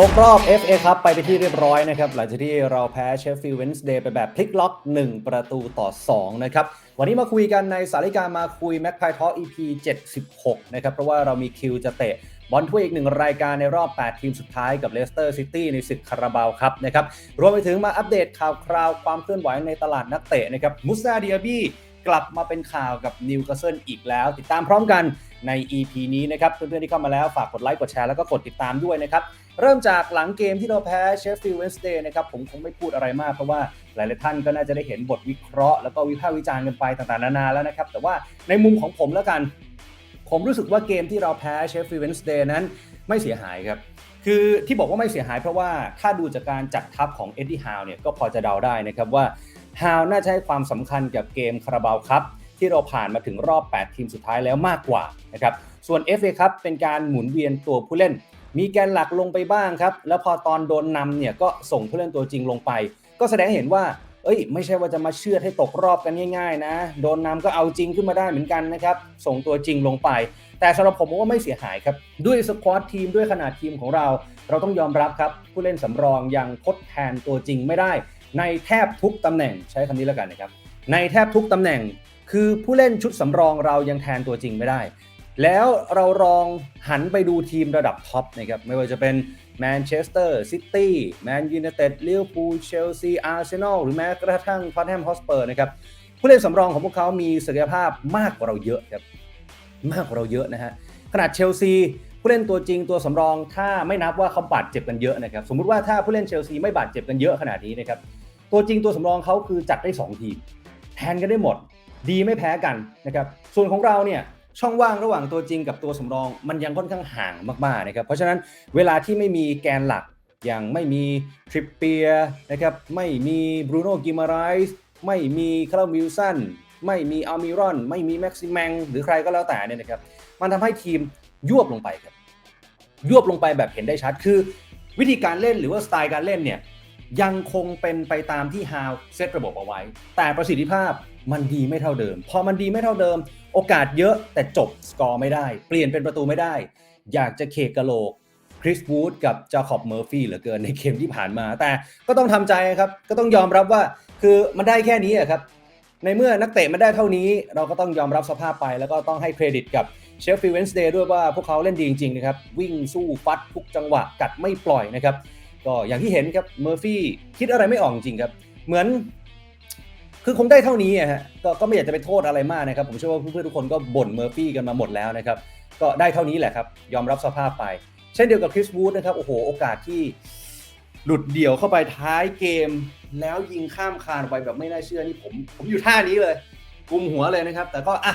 ตกรอบ FA ครับไปไปที่เรียบร้อยนะครับ หลังจากที่เราแพ้เชฟฟิลด์เวนส์เดย์ไปแบบพลิกล็อก 1 ประตูต่อ 2 นะครับ วันนี้มาคุยกันในสาริการมาคุยแม็กไพทอ EP 76 นะครับ เพราะว่าเรามีคิวจะเตะบอลถ้วยอีกหนึ่งรายการในรอบ 8 ทีมสุดท้ายกับเลสเตอร์ซิตี้ในศึกคาราบาวครับนะครับรวมไปถึงมาอัปเดตข่าวคราวความเคลื่อนไหวในตลาดนักเตะนะครับมุสซาเดียบี้กลับมาเป็นข่าวกับนิวคาสเซิลอีกแล้ว ติดตามพร้อมกันใน EP นี้นะครับเพื่อนๆที่เข้ามาแล้วฝากกดไลค์กดแชร์แล้วก็กดติดตามด้วยนะครับ เริ่มจากหลังเกมที่เราแพ้เชฟฟิลด์เวนสเดย์นะครับผมคงไม่พูดอะไรมากเพราะว่าหลาย ๆ ท่านก็น่าจะได้เห็นบทวิเคราะห์แล้วก็วิพากษ์วิจารณ์กันไปต่าง ๆ นานาแล้วนะครับ แต่ว่าในมุมของผมแล้วกัน ผมรู้สึกว่าเกมที่เราแพ้เชฟฟิลด์เวนสเดย์นั้นไม่เสียหายครับคือที่บอกว่าไม่เสียหายเพราะว่าถ้าดูจากการจัดทัพของเอ็ดดี้ฮาวเนี่ยก็พอจะเดาได้นะครับว่าฮาวน่าจะให้ความสำคัญกับเกมคาราบาวครับที่เราผ่านมาถึงรอบ 8 ทีมสุดท้ายแล้วมากกว่านะครับส่วน FA ครับเป็นการหมุนเวียนตัวผู้เล่น มีแกนหลักลงไปบ้างครับ แล้วพอตอนโดนนำเนี่ยก็ส่งผู้เล่นตัวจริงลงไป ก็แสดงเห็นว่า เอ้ย ไม่ใช่ว่าจะมาเชื่อให้ตกรอบกันง่ายๆ นะ โดนนำก็เอาจริงขึ้นมาได้เหมือนกันนะครับ ส่งตัวจริงลงไป แต่สำหรับผมว่าไม่เสียหายครับ ด้วยสควอตทีมด้วยขนาดทีมของเรา เราต้องยอมรับครับ ผู้เล่นสำรองยังทดแทนตัวจริงไม่ได้ ในแทบทุกตำแหน่งใช้คำนี้แล้วกันนะครับ ในแทบทุกตำแหน่งคือผู้เล่นชุดสำรองเรายังแทนตัวจริงไม่ได้ แล้วเราลองหันไปดูทีมระดับท็อปนะครับไม่ว่าจะเป็นแมนเชสเตอร์ซิตี้แมนยูไนเต็ดลิเวอร์พูลเชลซีอาร์เซนอลหรือแม้กระทั่งท็อตแฮมฮอสเปอร์นะครับผู้เล่นสำรองของพวกเขามีศักยภาพมากกว่าเราเยอะครับมากกว่าเราเยอะนะฮะขนาดเชลซีผู้เล่นตัวจริงตัวสำรองถ้าไม่นับว่าเขาบาดเจ็บกันเยอะนะครับสมมุติว่าถ้าผู้เล่นเชลซีไม่บาดเจ็บกันเยอะขนาดนี้นะครับตัวจริงตัวสำรองเขาคือจัดได้ 2 ทีมแทนกันได้หมด ดีไม่แพ้กันนะครับส่วนของเราเนี่ย ช่องว่างระหว่างตัวจริงกับตัวสำรองมันยังค่อนข้างห่างมากๆนะครับ เพราะฉะนั้นเวลาที่ไม่มีแกนหลักอย่างไม่มีทริปเปียนะครับไม่มีบรูโน่กิมาไรส์ไม่มีคาร์ลวิลสันไม่มีอัลมิรอน ไม่มีแม็กซิแมงหรือใครก็แล้วแต่เนี่ยนะครับ มันทำให้ทีมยวบลงไปครับยวบลงไปแบบเห็นได้ชัดคือ วิธีการเล่นหรือว่าสไตล์การเล่นเนี่ย ยังคงเป็นไปตามที่ฮาวเซตระบบเอาไว้ แต่ประสิทธิภาพมันดีไม่เท่าเดิม พอมันดีไม่เท่าเดิม โอกาสเยอะแต่จบสกอร์ไม่ได้ เปลี่ยนเป็นประตูไม่ได้ อยากจะเคกะโหลกคริสวูดกับจาคอบเมอร์ฟี่เหลือเกินในเกมที่ผ่านมา แต่ก็ต้องทำใจครับ ก็ต้องยอมรับว่าคือมันได้แค่นี้ครับ ในเมื่อนักเตะมันได้เท่านี้ เราก็ต้องยอมรับสภาพไป แล้วก็ต้องให้เครดิตกับเชฟฟิลด์เวนส์เดย์ด้วยว่าพวกเขาเล่นดีจริงๆนะครับ วิ่งสู้ฟัดทุกจังหวะกัดไม่ปล่อยนะครับ ก็อย่างที่เห็นครับเมอร์ฟี่คิดอะไรไม่ออกจริงครับ เหมือน คือคงได้เท่านี้อะฮะกก็ไม่อยากจะไปโทษอะไรมากนะครับ ผมเชื่อว่าเพื่อนๆทุกคนก็บ่นเมอร์ฟี่กันมาหมดแล้วนะครับ ก็ได้เท่านี้แหละครับ ยอมรับสภาพไป เช่นเดียวกับคริสวูดนะครับโอ้โหโอกาสที่หลุดเดี่ยวเข้าไปท้ายเกม แล้วยิงข้ามคานไปแบบไม่น่าเชื่อนี่ผม ผมอยู่ท่านี้เลยกุมหัวเลยนะครับ แต่ก็อะ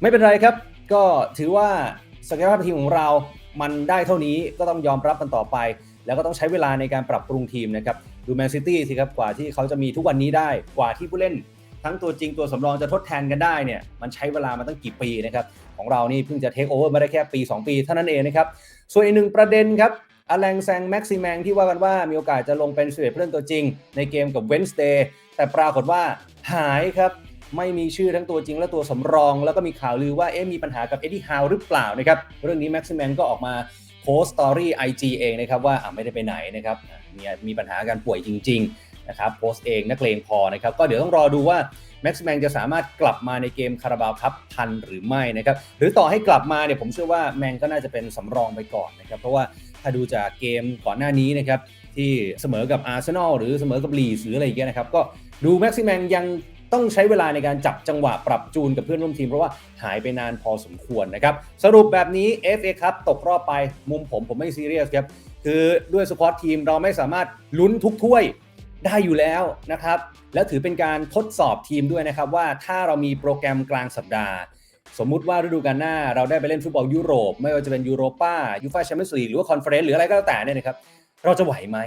ไม่เป็นไรครับ ก็ถือว่าศักยภาพทีมของเรา มันได้เท่านี้ก็ต้องยอมรับกันต่อไป แล้วก็ต้องใช้เวลาในการปรับปรุงทีมนะครับดูแมนซิตี้สิครับกว่าที่เขาจะมีทุกวันนี้ได้กว่าที่ผู้เล่น ทั้งตัวจริงตัวสำรองจะทดแทนกันได้เนี่ยมันใช้เวลามาตั้งกี่ปีนะครับของเรานี่เพิ่งจะเทคโอเวอร์มาได้แค่ปี 2 ปีเท่านั้นเองนะครับส่วนอีกหนึ่งประเด็นครับอแลงแซงแม็กซิแมงที่ว่ากันว่ามีโอกาสจะลงเป็นสิบเอ็ดผู้เล่นตัวจริง ในเกมกับเวนสเดย์แต่ปรากฏว่าหายครับไม่มีชื่อทั้งตัวจริงและตัวสำรอง แล้วก็มีข่าวลือว่าเอ๊ะมีปัญหากับเอ็ดดี้ฮาวหรือเปล่านะครับเรื่องนี้แม็กซิแมงก็ออกมา พสต์สตอรี่ไอจีเองนะครับว่าไม่ได้ไปไหนนะครับมีมีปัญหาการป่วยจริงๆนะครับโพสต์เองนักเลงพอนะครับก็เดี๋ยวต้องรอดูว่าแม็กซ์แมงจะสามารถกลับมาในเกมคาราบาวครับทันหรือไม่นะครับหรือต่อให้กลับมาเนี่ยผมเชื่อว่าแมงก็น่าจะเป็นสำรองไปก่อนนะครับเพราะว่าถ้าดูจากเกมก่อนหน้านี้นะครับที่เสมอกับอาร์เซนอลหรือเสมอกับลีสหรืออะไรอย่างเงี้ยนะครับก็ดูแม็กซิแมงยัง ต้องใช้เวลาในการจับจังหวะปรับจูนกับเพื่อนร่วมทีมเพราะว่าหายไปนานพอสมควรนะครับ สรุปแบบนี้ FA ครับตกรอบไปมุมผมผมไม่ซีเรียสครับ คือด้วยสควอตทีมเราไม่สามารถลุ้นทุกถ้วยได้อยู่แล้วนะครับ แล้วถือเป็นการทดสอบทีมด้วยนะครับว่าถ้าเรามีโปรแกรมกลางสัปดาห์ สมมุติว่าฤดูกาลหน้าเราได้ไปเล่นฟุตบอลยุโรป ไม่ว่าจะเป็นยูโรป้ายูฟ่าแชมเปี้ยนส์ลีกหรือว่าคอนเฟอเรนซ์หรืออะไรก็แล้วแต่เนี่ยนะครับเราจะไหวไหม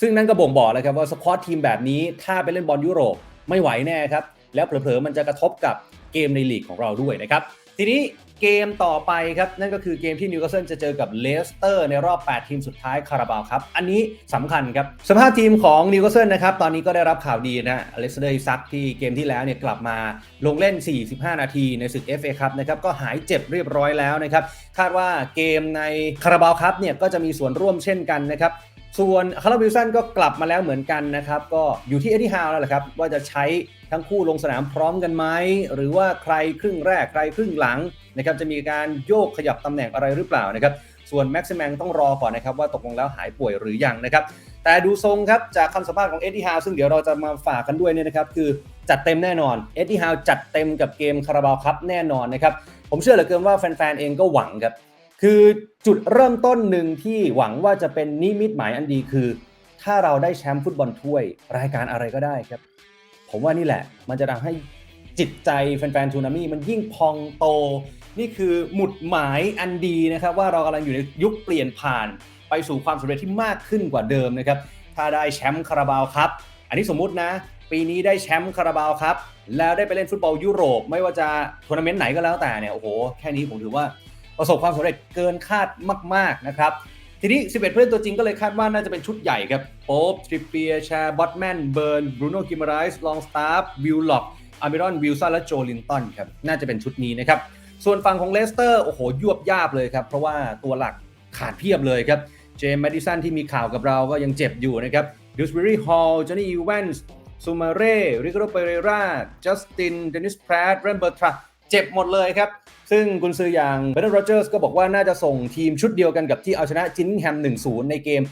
ซึ่งนั่นก็บ่งบอกเลยครับว่าสควอตทีมแบบนี้ถ้าไปเล่นบอลยุโรป ไม่ไหวแน่ครับ แล้วเผลอๆมันจะกระทบกับเกมในลีกของเราด้วยนะครับ ทีนี้เกมต่อไปครับ นั่นก็คือเกมที่นิวคาสเซิลจะเจอกับเลสเตอร์ในรอบ 8 ทีมสุดท้ายคาราบาวครับ อันนี้สำคัญครับ สภาพทีมของนิวคาสเซิลนะครับ ตอนนี้ก็ได้รับข่าวดีนะเล็กซานเดอร์ซักที่เกมที่แล้วเนี่ยกลับมาลงเล่น 45 นาทีในศึก FA ครับนะครับ ก็หายเจ็บเรียบร้อยแล้วนะครับ คาดว่าเกมในคาราบาวครับเนี่ยก็จะมีส่วนร่วมเช่นกันนะครับ ส่วนคาร์ลวิลสันก็กลับมาแล้วเหมือนกันนะครับ ก็อยู่ที่เอ็ดดี้ฮาวแล้วแหละครับ ว่าจะใช้ทั้งคู่ลงสนามพร้อมกันไหม หรือว่าใครครึ่งแรกใครครึ่งหลังนะครับจะมีการโยกขยับตำแหน่งอะไรหรือเปล่านะครับ ส่วนแม็กซิแมงต้องรอก่อนนะครับ ว่าตกลงแล้วหายป่วยหรือยังนะครับ แต่ดูทรงครับจากคำสัมภาษณ์ของเอ็ดดี้ฮาวซึ่งเดี๋ยวเราจะมาฝากกันด้วยเนี่ยนะครับคือจัดเต็มแน่นอนเอ็ดดี้ฮาวจัดเต็มกับเกมคาราบาวครับแน่นอนนะครับผมเชื่อเหลือเกินว่าแฟนๆเองก็หวังครับ คือจุดเริ่มต้นหนึ่งที่หวังว่าจะเป็นนิมิตหมายอันดีคือ ถ้าเราได้แชมป์ฟุตบอลถ้วยรายการอะไรก็ได้ครับ ผมว่านี่แหละ มันจะทำให้จิตใจแฟนๆทูนามี่มันยิ่งพองโต นี่คือหมุดหมายอันดีนะครับ ว่าเรากำลังอยู่ในยุคเปลี่ยนผ่าน ไปสู่ความสำเร็จที่มากขึ้นกว่าเดิมนะครับ ถ้าได้แชมป์คาราบาวครับ อันนี้สมมุตินะ ปีนี้ได้แชมป์คาราบาวครับแล้วได้ไปเล่นฟุตบอลยุโรป ไม่ว่าจะทัวร์นาเมนต์ไหนก็แล้วแต่เนี่ยโอ้โหแค่นี้ผมถือว่า ประสบความสำเร็จเกินคาดมาก ๆ นะครับ ทีนี้ 11 ผู้เล่นตัวจริงก็เลยคาดว่าน่าจะเป็นชุดใหญ่ครับโป๊ปทริปเปียแชร์บอตแมนเบิร์นบรูโน่กิมไรส์ลองสตาร์ฟวิลล็อกอามิรอนวิลสันและโจลินตันครับน่าจะเป็นชุดนี้นะครับส่วนฝั่งของเลสเตอร์โอ้โหยวบยาบเลยครับเพราะว่าตัวหลักขาดเพียบเลยครับเจมส์แมดิสันที่มีข่าวกับเราก็ยังเจ็บอยู่นะครับดิวสเบอรี่ฮอลจอห์นนี่ยูแวนส์ซูมาเร่ริโกโรเปเรราจัสตินเดนิสแพรดเรนเบอร์ทรา เจ็บหมดเลยครับ ซึ่งกุนซืออย่างเบรนด์โรเจอร์สก็บอกว่าน่าจะส่งทีมชุดเดียวกันกับที่เอาชนะจินนิงแฮม 1-0 ในเกม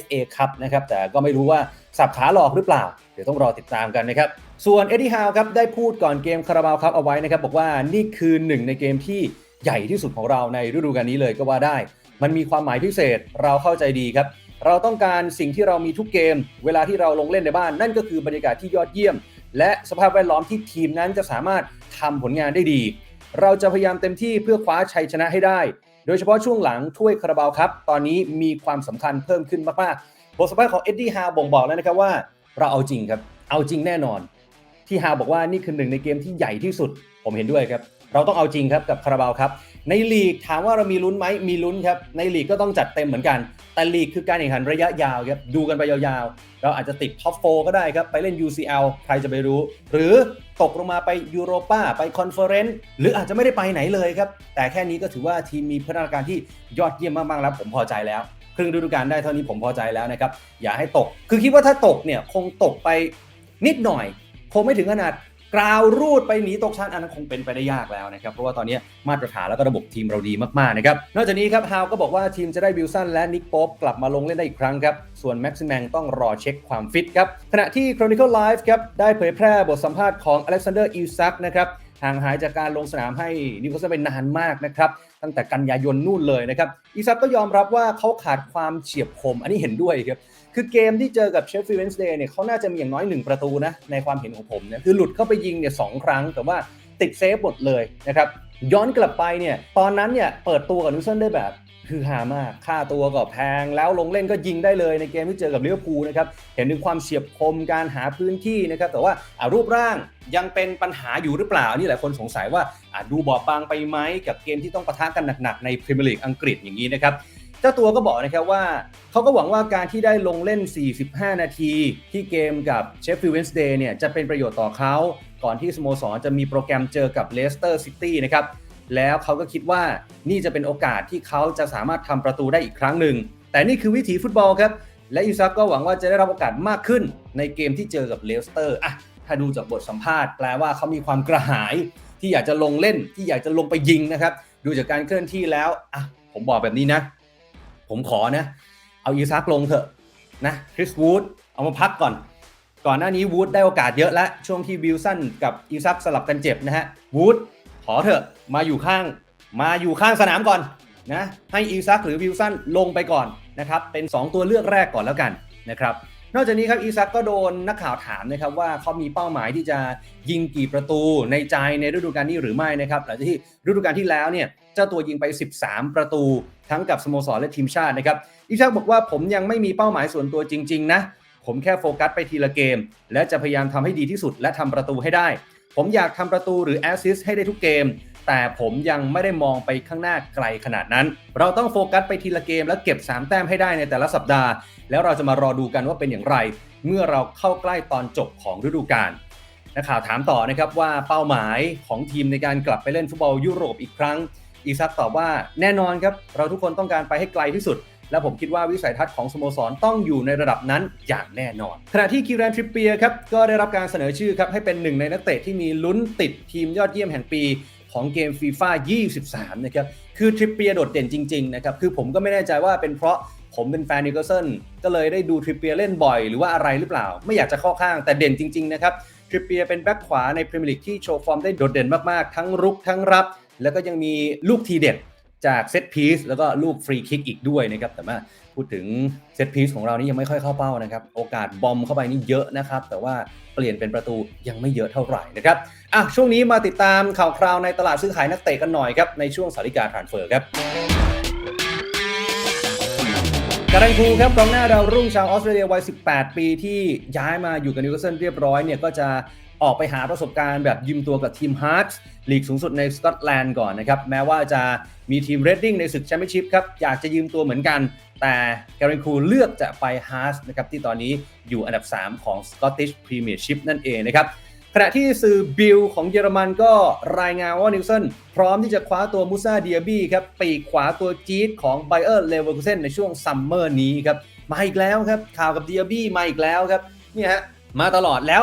FA ครับนะครับ แต่ก็ไม่รู้ว่าสับขาหลอกหรือเปล่า เดี๋ยวต้องรอติดตามกันนะครับ ส่วนเอ็ดดี้ฮาวครับได้พูดก่อนเกมคาราบาวครับเอาไว้นะครับ บอกว่านี่คือหนึ่งในเกมที่ใหญ่ที่สุดของเราในฤดูกาลนี้เลยก็ว่าได้ มันมีความหมายพิเศษเราเข้าใจดีครับเราต้องการสิ่งที่เรามีทุกเกม เวลาที่เราลงเล่นในบ้าน นั่นก็คือบรรยากาศที่ยอดเยี่ยม และสภาพแวดล้อมที่ทีมนั้นจะสามารถทำผลงานได้ดี เราจะพยายามเต็มที่เพื่อคว้าชัยชนะให้ได้ โดยเฉพาะช่วงหลังถ้วยคาราบาวครับ ตอนนี้มีความสำคัญเพิ่มขึ้นมากๆบทสัมภาษณ์ของเอ็ดดี้ฮาวบ่งบอกแล้วนะครับว่า เราเอาจริงครับ เอาจริงแน่นอน ที่ฮาวบอกว่านี่คือหนึ่งในเกมที่ใหญ่ที่สุด ผมเห็นด้วยครับ เราต้องเอาจริงครับกับคาราบาวครับ ในลีกถามว่าเรามีลุ้นไหมมีลุ้นครับ ในลีกก็ต้องจัดเต็มเหมือนกัน แต่ลีกคือการแข่งขันระยะยาวครับ ดูกันไปยาวๆ เราอาจจะติดท็อปโฟก็ได้ครับ ไปเล่น UCL ใครจะไปรู้ หรือตกลงมาไปยูโรปาไปคอนเฟอเรนซ์หรืออาจจะไม่ได้ไปไหนเลยครับ แต่แค่นี้ก็ถือว่าทีมมีพัฒนาการที่ยอดเยี่ยมมากๆแล้วผมพอใจแล้วครึ่งฤดูกาลได้เท่านี้ผมพอใจแล้วนะครับอย่าให้ตก คือคิดว่าถ้าตกเนี่ยคงตกไปนิดหน่อย คงไม่ถึงขนาด กราวรูดไปหนีตกชั้นอันนั้นคงเป็นไปได้ยากแล้วนะครับ เพราะว่าตอนนี้มาตรฐานแล้วก็ระบบทีมเราดีมากๆนะครับ นอกจากนี้ครับฮาวก็บอกว่าทีมจะได้วิลสันและนิกโป๊ปกลับมาลงเล่นได้อีกครั้งครับ ส่วนแม็กซิแมงต้องรอเช็คความฟิตครับ ขณะที่ Chronicle Live ครับได้เผยแพร่บทสัมภาษณ์ของอเล็กซานเดอร์อิลซักนะครับห่างหายจากการลงสนามให้นิวคาสเซิลไปนานมากนะครับตั้งแต่กันยายนนู่นเลยนะครับอีซักก็ยอมรับว่าเขาขาดความเฉียบคม อันนี้เห็นด้วยครับ คือเกมที่เจอกับเชฟฟิลด์เวนส์เดย์เนี่ยเขาน่าจะมีอย่างน้อย1ประตูนะในความเห็นของผมเนี่ยคือหลุดเข้าไปยิงเนี่ยสองครั้ง แต่ว่าติดเซฟหมดเลยนะครับย้อนกลับไปเนี่ยตอนนั้นเนี่ยเปิดตัวกับนิวคาสเซิลได้แบบคือหามาก ค่าตัวก็แพง แล้วลงเล่นก็ยิงได้เลยในเกมที่เจอกับลิเวอร์พูลนะครับ เห็นถึงความเฉียบคมการหาพื้นที่นะครับ แต่ว่าารูปร่างยังเป็นปัญหาอยู่หรือเปล่า นี่หลายคนสงสัยว่าาดูบอบบางไปไหมกับเกมที่ต้องปะทะกันหนักๆ ในพรีเมียร์ลีกอังกฤษอย่างนี้นะครับ จ้าตัวก็บอกนะครับว่าเขาก็หวังว่าการที่ได้ลงเล่น 45 นาทีที่เกมกับเชฟฟิลด์เวนส์เดย์เนี่ยจะเป็นประโยชน์ต่อเขาก่อนที่สโมสรจะมีโปรแกรมเจอกับเลสเตอร์ซิตี้นะครับแล้วเขาก็คิดว่านี่จะเป็นโอกาสที่เขาจะสามารถทำประตูได้อีกครั้งหนึ่ง แต่นี่คือวิถีฟุตบอลครับ และอิซักก็หวังว่าจะได้รับโอกาสมากขึ้นในเกมที่เจอกับเลสเตอร์อะถ้าดูจากบทสัมภาษณ์แปลว่าเขามีความกระหายที่อยากจะลงเล่นที่อยากจะลงไปยิงนะครับดูจากการเคลื่อนที่แล้วอะผมบอกแบบนี้นะ ผมขอนะ เอาอีซักลงเถอะนะคริสวูดเอามาพักก่อน ก่อนหน้านี้วูดได้โอกาสเยอะแล้ว ช่วงที่วิลสันกับอีซักสลับกันเจ็บนะฮะวูดขอเถอะมาอยู่ข้างมาอยู่ข้างสนามก่อนนะให้อีซักหรือวิลสันลงไปก่อนนะครับเป็น 2 ตัวเลือกแรกก่อนแล้วกันนะครับ นอกจากนี้ครับอีซักก็โดนนักข่าวถามนะครับว่าเขามีเป้าหมายที่จะยิงกี่ประตูในใจในฤดูกาลนี้หรือไม่นะครับหลังจากที่ฤดูกาลที่แล้วเนี่ยเจ้าตัวยิงไป 13 ประตูทั้งกับสโมสรและทีมชาตินะครับอีซักบอกว่าผมยังไม่มีเป้าหมายส่วนตัวจริง ๆ นะ ผมแค่โฟกัสไปทีละเกม และจะพยายามทำให้ดีที่สุดและทำประตูให้ได้ ผมอยากทำประตูหรือแอสซิสต์ให้ได้ทุกเกม แต่ผมยังไม่ได้มองไปข้างหน้าไกลขนาดนั้น เราต้องโฟกัสไปทีละเกมและเก็บ 3 แต้มให้ได้ในแต่ละสัปดาห์ แล้วเราจะมารอดูกันว่าเป็นอย่างไร เมื่อเราเข้าใกล้ตอนจบของฤดูกาลนักข่าวถามต่อนะครับว่าเป้าหมายของทีมในการกลับไปเล่นฟุตบอลยุโรปอีกครั้ง อีซักตอบว่าแน่นอนครับเราทุกคนต้องการไปให้ไกลที่สุด และผมคิดว่าวิสัยทัศน์ของสโมสรต้องอยู่ในระดับนั้นอย่างแน่นอน ขณะที่คิรันทริปเปียครับก็ได้รับการเสนอชื่อครับให้เป็นหนึ่งในนักเตะที่มีลุ้นติดทีมยอดเยี่ยมแห่งปี ของเกมฟีฟ่า23 นะครับ คือทริปเปียโดดเด่นจริงๆนะครับ คือผมก็ไม่แน่ใจว่าเป็นเพราะผมเป็นแฟนนิโคลสันก็เลยได้ดูทริปเปียเล่นบ่อยหรือว่าอะไรหรือเปล่า ไม่อยากจะเข้าข้างแต่เด่นจริงๆนะครับทริปเปียเป็นแบ็คขวาในพรีเมียร์ลีกที่โชว์ฟอร์มได้โดดเด่นมากๆ ทั้งรุกทั้งรับ แล้วก็ยังมีลูกทีเด็ด จากเซตพีซแล้วก็ลูกฟรีคิกอีกด้วยนะครับ แต่ว่าพูดถึงเซตพีซของเรานี่ยังไม่ค่อยเข้าเป้านะครับ โอกาสบอมเข้าไปนี่เยอะนะครับ แต่ว่าเปลี่ยนเป็นประตูยังไม่เยอะเท่าไหร่นะครับอะช่วงนี้มาติดตามข่าวคราวในตลาดซื้อขายนักเตะกันหน่อยครับ ในช่วงสาริกาทรานเฟอร์ครับการันคูครับกองหน้าดาวรุ่งชาวออสเตรเลียวัย 18 ปีที่ย้ายมาอยู่กับนิวคาสเซิลเรียบร้อยเนี่ยก็จะ ออกไปหาประสบการณ์แบบยืมตัวกับทีมฮาร์ตลีกสูงสุดในสกอตแลนด์ก่อนนะครับ แม้ว่าจะมีทีมเรดดิ้งในศึกแชมเปี้ยนชิพครับ อยากจะยืมตัวเหมือนกัน แต่การันคูเลือกจะไปฮาร์ตนะครับ ที่ตอนนี้อยู่อันดับ 3 ของ Scottish Premiership นั่นเองนะครับขณะที่สื่อบิลของเยอรมันก็รายงานว่านิวเซนพร้อมที่จะคว้าตัวมูซาเดียบี้ครับปีกขวาตัวจี๊ดของไบเออร์เลเวอร์คูเซนในช่วงซัมเมอร์นี้ครับมาอีกแล้วครับข่าวกับเดียบี้มาอีกแล้วครับนี่ฮะมาตลอดแล้ว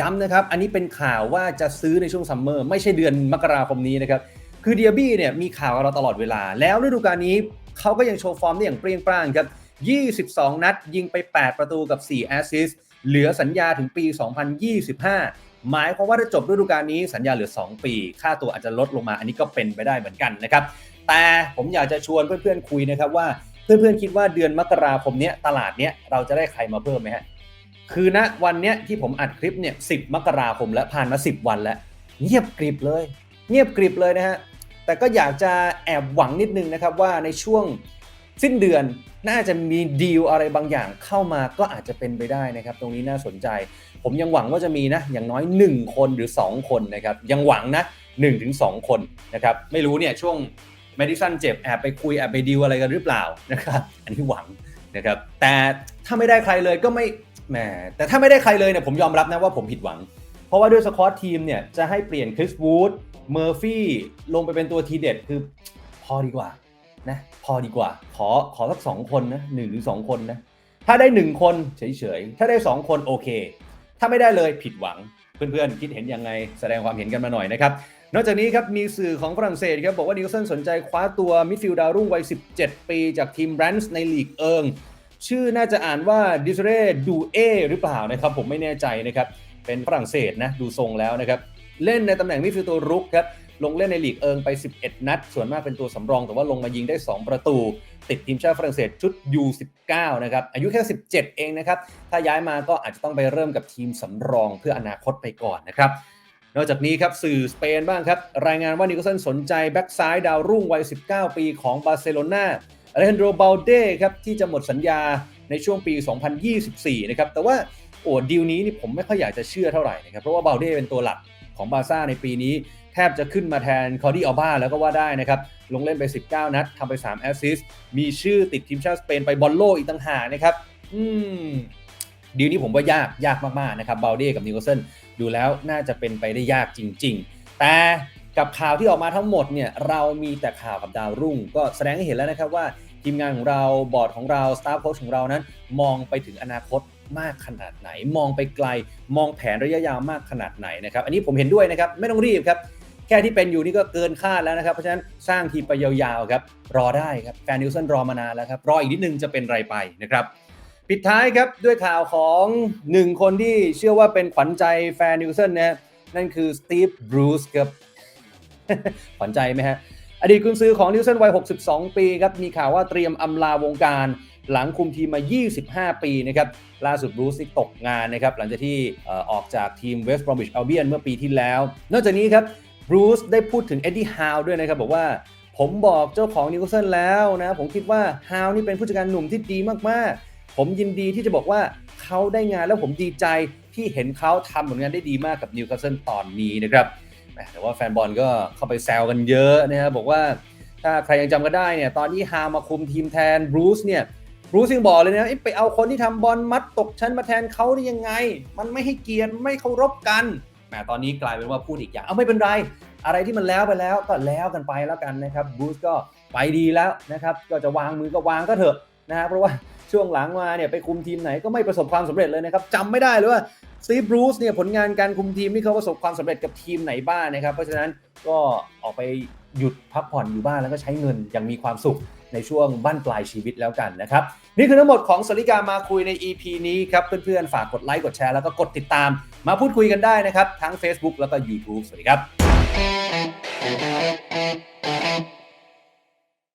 ย้ำนะครับ อันนี้เป็นข่าวว่าจะซื้อในช่วงซัมเมอร์ไม่ใช่เดือนมกราคมนี้นะครับ คือเดียบี้เนี่ยมีข่าวกับเราตลอดเวลา แล้วฤดูกาลนี้เขาก็ยังโชว์ฟอร์มได้อย่างเปรี้ยงปร้างครับ 22 นัดยิงไป 8 ประตูกับ 4 แอสซิสเหลือสัญญาถึงปี 2025 หมายความว่าถ้าจบฤดูกาลนี้สัญญาเหลือ 2 ปี ค่าตัวอาจจะลดลงมาอันนี้ก็เป็นไปได้เหมือนกันนะครับ แต่ผมอยากจะชวนเพื่อนๆคุยนะครับว่าเพื่อนๆคิดว่าเดือนมกราคมนี้ตลาดเนี้ยเราจะได้ใครมาเพิ่มไหมฮะ คือณวันเนี้ยที่ผมอัดคลิปเนี่ย10มกราคมแล้วผ่านมา 10 วันแล้ว เงียบกริบเลย เงียบกริบเลยนะฮะ แต่ก็อยากจะแอบหวังนิดนึงนะครับว่าในช่วงสิ้นเดือนน่าจะมีดีลอะไรบางอย่างเข้ามาก็อาจจะเป็นไปได้นะครับ ตรงนี้น่าสนใจ ผมยังหวังว่าจะมีนะ อย่างน้อย 1 คนหรือ 2 คนนะครับ ยังหวังนะ1ถึง2คนนะครับ ไม่รู้เนี่ยช่วงเมดิสันเจ็บแอบไปคุยแอบไปดีลอะไรกันหรือเปล่านะครับ อันนี้หวังนะครับ แต่ถ้าไม่ได้ใครเลยก็ไม่ แหมแต่ถ้าไม่ได้ใครเลยเนี่ยผมยอมรับนะว่าผมผิดหวัง เพราะว่าด้วยสควอตทีมเนี่ยจะให้เปลี่ยนคริสวูดเมอร์ฟี่ลงไปเป็นตัวทีเด็ดคือพอดีกว่านะพอดีกว่า ขอขอสักสองคนนะหนึ่งหรือสองคนนะถ้าได้หนึ่งคนเฉยๆ ถ้าได้สองคนโอเค ถ้าไม่ได้เลยผิดหวังเพื่อนๆ คิดเห็นยังไงแสดงความเห็นกันมาหน่อยนะครับ นอกจากนี้ครับมีสื่อของฝรั่งเศสครับบอกว่านิวเซนสนใจคว้าตัวมิดฟิลด์ดาวรุ่งวัย 17 ปี จากทีมแรนส์ในลีกเอิง ชื่อน่าจะอ่านว่าดิสเรดูเอหรือเปล่านะครับ ผมไม่แน่ใจนะครับ เป็นฝรั่งเศสนะ ดูทรงแล้วนะครับ เล่นในตำแหน่งมิดฟิลด์ตัวรุกครับ ลงเล่นในลีกเอิงไป 11 นัด ส่วนมากเป็นตัวสำรอง แต่ว่าลงมายิงได้ 2 ประตู ติดทีมชาติฝรั่งเศสชุด U19 นะครับ อายุแค่ 17 เองนะครับ ถ้าย้ายมาก็อาจจะต้องไปเริ่มกับทีมสำรองเพื่ออนาคตไปก่อนนะครับนอกจากนี้ครับสื่อสเปนบ้างครับ รายงานว่านิโคลสันสนใจแบ็กซ้ายดาวรุ่งวัย 19 ปีของบาร์เซโลนา อเลฮันโดรบาลเด้ครับที่จะหมดสัญญาในช่วงปี 2024 นะครับ แต่ว่าโอ้ดีลนี้นี่ผมไม่ค่อยอยากจะเชื่อเท่าไหร่นะครับ เพราะว่าบาลเด้เป็นตัวหลักของบาซ่าในปีนี้ แทบจะขึ้นมาแทนคอร์ดี้อัลบ้าแล้วก็ว่าได้นะครับ ลงเล่นไป 19 นัดทำไป 3 แอสซิสต์มีชื่อติดทีมชาติสเปนไปบอลโลกอีกต่างหากนะครับ อืมดีลนี้ผมว่ายากยากมากๆนะครับบาลเด้กับนิโคลสันดูแล้วน่าจะเป็นไปได้ยากจริง ๆ แต่ กับข่าวที่ออกมาทั้งหมดเนี่ยเรามีแต่ข่าวกับดาวรุ่ง ก็แสดงให้เห็นแล้วนะครับว่าทีมงานของเราบอร์ดของเราสตาฟโค้ชของเรานั้น มองไปถึงอนาคตมากขนาดไหน มองไปไกล มองแผนระยะยาวมากขนาดไหนนะครับอันนี้ผมเห็นด้วยนะครับไม่ต้องรีบครับ แค่ที่เป็นอยู่นี่ก็เกินคาดแล้วนะครับ เพราะฉะนั้นสร้างทีมไปยาวๆครับรอได้ครับแฟนนิวสันรอมานานแล้วครับรออีกนิดนึงจะเป็นไรไปนะครับปิดท้ายครับด้วยข่าวของหนึ่งคนที่เชื่อว่าเป็นขวัญใจแฟนนิวสันนะนั่นคือสตีฟบรูซครับ ขวัญใจไหมฮะ อดีตกุนซือของนิวสันวัย 62 ปีครับ มีข่าวว่าเตรียมอำลาวงการหลังคุมทีมมา 25 ปีนะครับ ล่าสุดบรูซที่ตกงานนะครับ หลังจากที่ออกจากทีมเวสต์บรอมบิชอัลเบียนเมื่อปีที่แล้ว นอกจากนี้ครับบรูซได้พูดถึงเอ็ดดี้ฮาวด้วยนะครับ บอกว่าผมบอกเจ้าของนิวสันแล้วนะ ผมคิดว่าฮาวนี่เป็นผู้จัดการหนุ่มที่ดีมากๆ ผมยินดีที่จะบอกว่าเขาได้งานแล้วผมดีใจที่เห็นเขาทำผลงานได้ดีมากกับนิวคาสเซิลตอนนี้นะครับ แต่ว่าแฟนบอลก็เข้าไปแซวกันเยอะนะครับบอกว่าถ้าใครยังจำกันได้เนี่ยตอนที่ฮามาคุมทีมแทนบรูซเนี่ยบรูซยังบอกเลยนะเอ๊ะไปเอาคนที่ทำบอลมัดตกชั้นมาแทนเขาได้ยังไง มันไม่ให้เกียรติไม่เคารพกันแหมตอนนี้กลายเป็นว่าพูดอีกอย่างเอาไม่เป็นไร อะไรที่มันแล้วไปแล้วก็แล้วกันไปแล้วกันนะครับบรูซก็ไปดีแล้วนะครับก็จะวางมือก็วางก็เถอะนะฮะเพราะว่า ช่วงหลังมาเนี่ยไปคุมทีมไหนก็ไม่ประสบความสำเร็จเลยนะครับจำไม่ได้เลยว่าสตีบรูซเนี่ยผลงานการคุมทีมที่เขาประสบความสำเร็จกับทีมไหนบ้างนะครับ เพราะฉะนั้นก็ออกไปหยุดพักผ่อนอยู่บ้านแล้วก็ใช้เงินอย่างมีความสุขในช่วงบั้นปลายชีวิตแล้วกันนะครับ นี่คือทั้งหมดของสริกามาคุยใน EP นี้ครับเพื่อนๆ ฝากกดไลค์กดแชร์แล้วก็กดติดตาม มาพูดคุยกันได้นะครับ ทั้ง Facebook แล้วก็ YouTube สวัสดีครับ